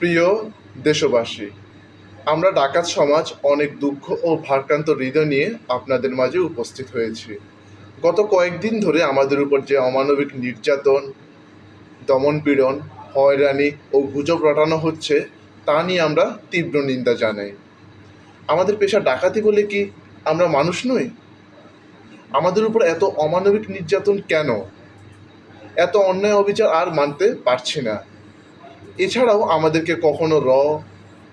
প্রিয় দেশবাসী, আমরা ডাকাত সমাজ অনেক দুঃখ ও ভারক্রান্ত হৃদয় নিয়ে আপনাদের মাঝে উপস্থিত হয়েছি। গত কয়েকদিন ধরে আমাদের উপর যে অমানবিক নির্যাতন, দমনপীড়ন, হয়রানি ও গুজব রটানো হচ্ছে, তা নিয়ে আমরা তীব্র নিন্দা জানাই। আমাদের পেশা ডাকাতি বলে কি আমরা মানুষ নই? আমাদের উপর এত অমানবিক নির্যাতন কেন? এত অন্যায় অবিচার আর মানতে পারছি না। এছাড়াও আমাদেরকে কখনো র,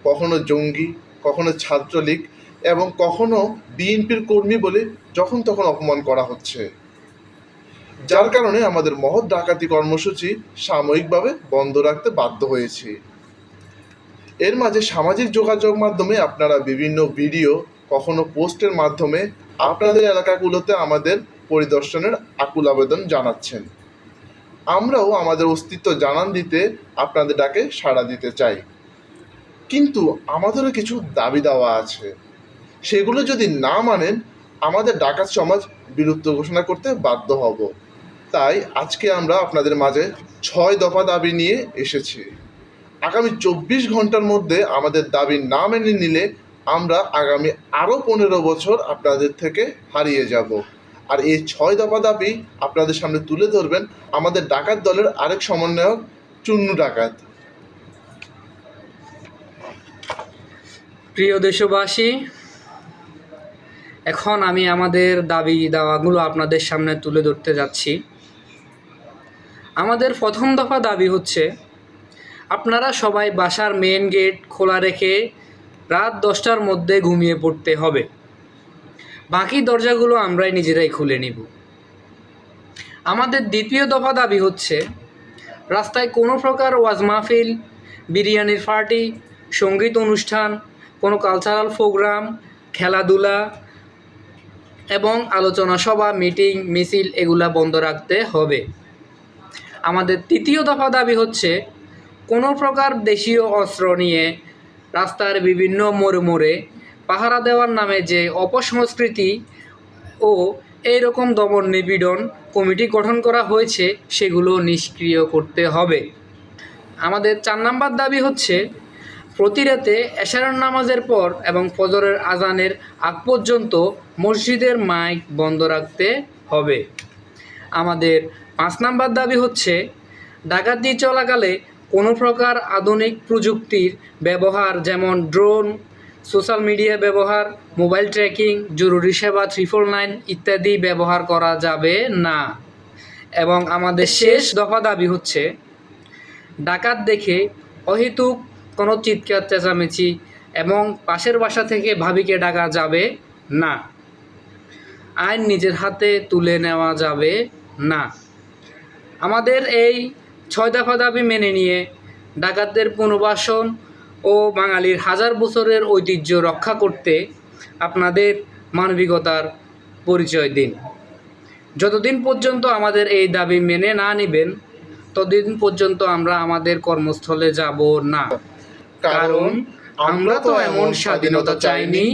কখনো জঙ্গি, কখনো ছাত্রলীগ এবং কখনো বিএনপির কর্মী বলে যখন তখন অপমান করা হচ্ছে। যার কারণে আমাদের মহৎ ডাকাতি কর্মসূচি সাময়িকভাবে বন্ধ রাখতে বাধ্য হয়েছি। এর মাঝে সামাজিক যোগাযোগ মাধ্যমে আপনারা বিভিন্ন ভিডিও কখনো পোস্টের মাধ্যমে আপনাদের এলাকাগুলোতে আমাদের পরিদর্শনের আকুল আবেদন জানাচ্ছেন। আমরাও আমাদের অস্তিত্ব জানান দিতে আপনাদের ডাকে সাড়া দিতে চাই। কিন্তু আমাদেরও কিছু দাবি দাওয়া আছে। সেগুলো যদি না মানেন, আমাদের ডাকাত সমাজ বিলুপ্ত ঘোষণা করতে বাধ্য হব। তাই আজকে আমরা আপনাদের মাঝে ছয় দফা দাবি নিয়ে এসেছি। আগামী চব্বিশ ঘণ্টার মধ্যে আমাদের দাবি না মেনে নিলে আমরা আগামী আরও পনেরো বছর আপনাদের থেকে হারিয়ে যাব। আর এই ছয় দফা দাবি আপনাদের সামনে তুলে ধরবেন আমাদের ডাকাত দলের আরেক সমন্বয়ক চুন্নু ডাকাত। প্রিয় দেশবাসী, এখন আমি আমাদের দাবি দাওয়াগুলো আপনাদের সামনে তুলে ধরতে যাচ্ছি। আমাদের প্রথম দফা দাবি হচ্ছে, আপনারা সবাই বাসার মেন গেট খোলা রেখে রাত দশটার মধ্যে ঘুমিয়ে পড়তে হবে। বাকি দরজাগুলো আমরাই নিজেরাই খুলে নিব। আমাদের দ্বিতীয় দফা দাবি হচ্ছে, রাস্তায় কোনো প্রকার ওয়াজ মাহফিল, বিরিয়ানির পার্টি, সংগীত অনুষ্ঠান, কোনো কালচারাল প্রোগ্রাম খেলাধুলা এবং আলোচনা সভা মিটিং মিছিল এগুলা বন্ধ রাখতে হবে। আমাদের তৃতীয় দফা দাবি হচ্ছে, কোনো প্রকার দেশীয় অস্ত্র নিয়ে রাস্তার বিভিন্ন মোড়ে মোড়ে পাহারা দেওয়ার নামে যে অপসংস্কৃতি ও এইরকম দমন নিপীড়ন কমিটি গঠন করা হয়েছে, সেগুলো নিষ্ক্রিয় করতে হবে। আমাদের চার নাম্বার দাবি হচ্ছে, প্রতি রাতে এশারার নামাজের পর এবং ফজরের আজানের আগ পর্যন্ত মসজিদের মাইক বন্ধ রাখতে হবে। আমাদের পাঁচ নাম্বার দাবি হচ্ছে, ডাকাতি চলাকালে কোনো প্রকার আধুনিক প্রযুক্তির ব্যবহার যেমন ড্রোন সোশ্যাল মিডিয়া ব্যবহার, মোবাইল ট্র্যাকিং, জরুরি সেবা ট্রিপল নাইন ইত্যাদি ব্যবহার করা যাবে না। এবং আমাদের শেষ দফা দাবি হচ্ছে, ডাকাত দেখে অহেতুক কোনো চিৎকার, চেঁচামেচি এবং পাশের বাসা থেকে ভাবিকে ডাকা যাবে না। আইন নিজের হাতে তুলে নেওয়া যাবে না। আমাদের এই ছয় দফা দাবি মেনে নিয়ে ডাকাতদের পুনর্বাসন ও বাঙালির হাজার বছরের ঐতিহ্য রক্ষা করতে আপনাদের মানবিকতার পরিচয় দিন। যতদিন পর্যন্ত আমাদের এই দাবি মেনে না নেবেন, ততদিন পর্যন্ত আমরা আমাদের কর্মস্থলে যাব না। কারণ আমরা তো এমন স্বাধীনতা চাইনি